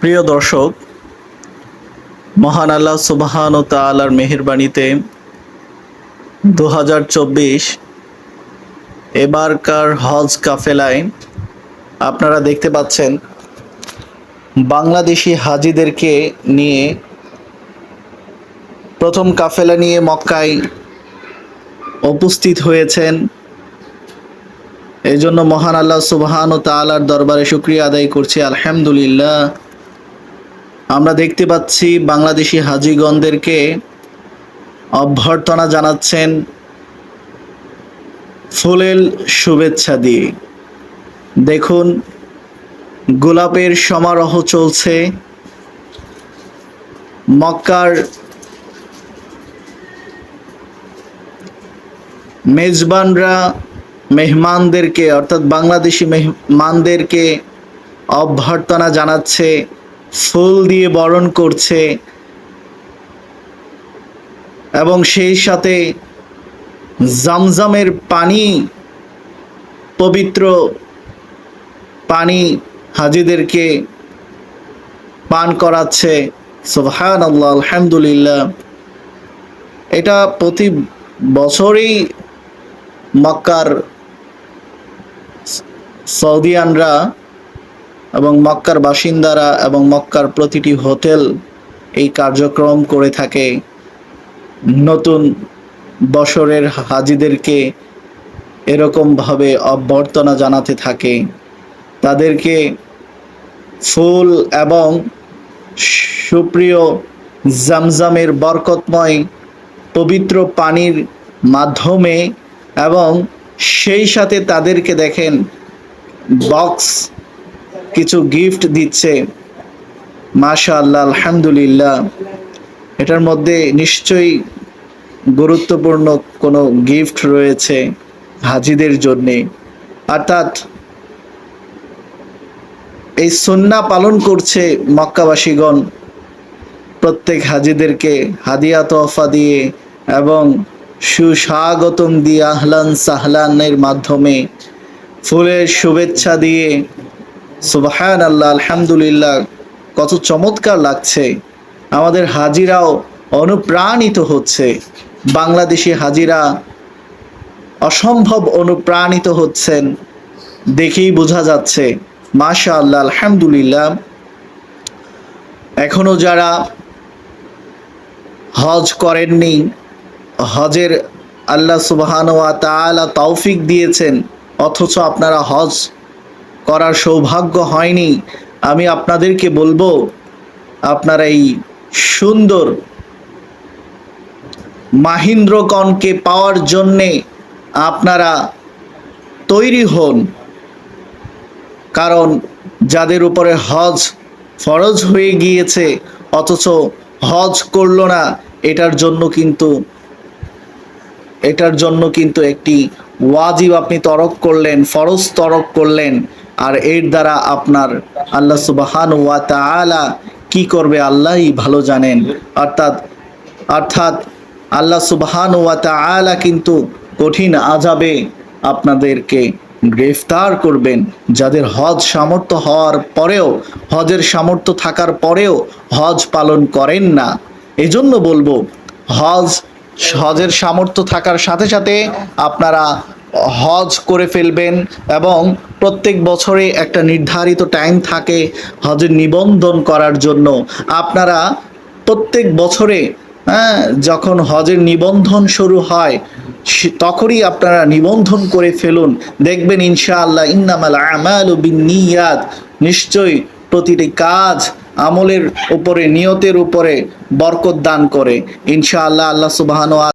প্রিয় দর্শক, মহান আল্লাহ সুবাহান ও তালার মেহেরবাণীতে দু হাজার চব্বিশ এবারকার হজ কাফেলায় আপনারা দেখতে পাচ্ছেন বাংলাদেশি হাজিদেরকে নিয়ে প্রথম কাফেলা নিয়ে মক্কায় উপস্থিত হয়েছেন। এই জন্য মহান আল্লাহ সুবহান ও তালার দরবারে শুক্রিয়া আদায় করছি। আলহামদুলিল্লাহ। আমরা দেখতে পাচ্ছি বাংলাদেশি হাজিগণদেরকে অভ্যর্থনা জানাচ্ছেন ফুলেল শুভেচ্ছা দিয়ে। দেখুন, গোলাপের সমারোহ চলছে। মক্কার মেজবানরা মেহমানদেরকে, অর্থাৎ বাংলাদেশি মেহমানদেরকে অভ্যর্থনা জানাচ্ছে। ফুল দিয়ে বরণ করছে এবং সেই সাথে জামজামের পানি, পবিত্র পানি হাজিদেরকে পান করাচ্ছে। সুবহান আল্লাহ আলহামদুলিল্লাহ। এটা প্রতি বছরই মক্কার সৌদিয়ানরা এবং মক্কার বাসিন্দারা এবং মক্কার প্রতিটি হোটেল এই কার্যক্রম করে থাকে। নতুন বছরের হাজিদেরকে এরকমভাবে অভ্যর্থনা জানাতে থাকে। তাদেরকে ফুল এবং সুপ্রিয় জামজামের বরকতময় পবিত্র পানির মাধ্যমে এবং সেই সাথে তাদেরকে দেখেন বক্স কিছু গিফট দিচ্ছে। মাশা আল্লাহ আলহামদুলিল্লাহ। এটার মধ্যে নিশ্চয়ই গুরুত্বপূর্ণ কোনো গিফট রয়েছে হাজিদের জন্যে। অর্থাৎ এই সন্না পালন করছে মক্কাবাসীগণ। প্রত্যেক হাজিদেরকে হাদিয়া তোহফা দিয়ে এবং সুস্বাগতম দিয়ে আহলান সাহলানের মাধ্যমে ফুলের শুভেচ্ছা দিয়ে সুবাহান আল্লাহ আলহামদুলিল্লাহ, কত চমৎকার লাগছে। আমাদের হাজিরাও অনুপ্রাণিত হচ্ছে। বাংলাদেশি হাজিরা অসম্ভব অনুপ্রাণিত হচ্ছেন, দেখেই বোঝা যাচ্ছে। মাশা আল্লাহ আলহামদুলিল্লাহ। এখনও যারা হজ করেননি, হজের আল্লাহ সুবাহান ওয়া তাআলা তৌফিক দিয়েছেন, অথচ আপনারা হজ করার সৌভাগ্য হয়নি। আমি আপনাদেরকে বলব, আপনারা এই সুন্দর মাহিন্দ্রকণকে পাওয়ার জন্যে আপনারা তৈরি হন। কারণ যাদের উপরে হজ ফরজ হয়ে গিয়েছে, অথচ হজ করল না, এটার জন্য কিন্তু, এটার জন্য কিন্তু একটি ওয়াজিব আপনি তরক করলেন, ফরজ তরক করলেন। আর এর দ্বারা আপনার আল্লাহ সুবাহান ওয়া তাআলা কি করবে আল্লাহই ভালো জানেন। অর্থাৎ অর্থাৎ আল্লাহ সুবহান ওয়া তাআলা কিন্তু কঠিন আজাবে আপনাদেরকে গ্রেফতার করবেন। যাদের হজ সামর্থ্য হওয়ার পরেও, হজের সামর্থ্য থাকার পরেও হজ পালন করেন না। এজন্য বলব, হজ, হজের সামর্থ্য থাকার সাথে সাথে আপনারা হজ করে ফেলবেন এবং প্রত্যেক বছরে একটা নির্ধারিত টাইম থাকে হজের নিবন্ধন করার জন্য। আপনারা প্রত্যেক বছরে হ্যাঁ যখন হজের নিবন্ধন শুরু হয় তখনই আপনারা নিবন্ধন করে ফেলুন। দেখবেন ইনশাআল্লাহ, ইন্নামাল আমালু বিন্নিয়াত। নিশ্চয়ই প্রতিটি কাজ আমলের উপরে, নিয়তের উপরে বরকত দান করে। ইনশাআল্লাহ, আল্লাহ সুবহানাহু ওয়া